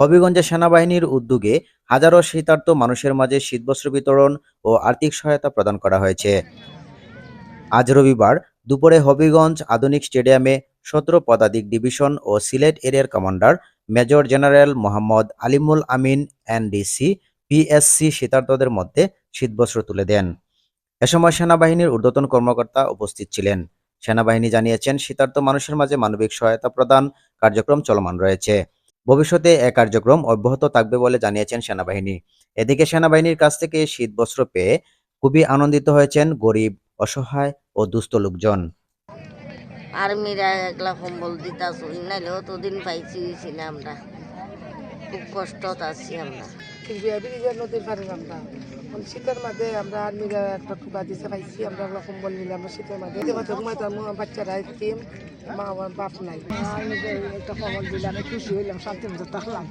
হবিগঞ্জে সেনাবাহিনীর উদ্যোগে হাজারো শীতার্ত মানুষের মাঝে শীতবস্ত্র বিতরণ ও আর্থিক সহায়তা প্রদান করা হয়েছে। আজ রবিবার দুপুরে হবিগঞ্জ আধুনিক স্টেডিয়ামে সতেরো পদাতিক ডিভিশন ও সিলেট এরিয়ার কমান্ডার মেজর জেনারেল মোহাম্মদ আলিমুল আমিন এনডিসি, পিএসসি শীতার্তদের মধ্যে শীতবস্ত্র তুলে দেন। এ সময় সেনাবাহিনীর ঊর্ধ্বতন কর্মকর্তা উপস্থিত ছিলেন। সেনাবাহিনী জানিয়েছেন শীতার্ত মানুষের মাঝে মানবিক সহায়তা প্রদান কার্যক্রম চলমান রয়েছে। ভবিষ্যতে এ কার্যক্রম অব্যাহত থাকবে বলে জানিয়েছেন সেনাবাহিনী। এদিকে সেনাবাহিনীর কাছ থেকে শীত বস্ত্র পেয়ে খুবই আনন্দিত হয়েছেন গরিব, অসহায় ও দুস্থ লোকজন। আর্মিরা একলা কম্বল দিতা চলি নাইলে অতদিন পাইছি আমরা। খুব কষ্টত আছি আমরা। নদীর পারে আমরা। শীতের মাঝে আমরা আর্মিরা একটা টুকা দিতে পাইছি আমরা কম্বল নিলাম শীতের মাঝে। বাচ্চারা মা বাপ নাই। একটা কম্বল দিলাম খুশি হইলাম শান্তি মতো থাকলাম।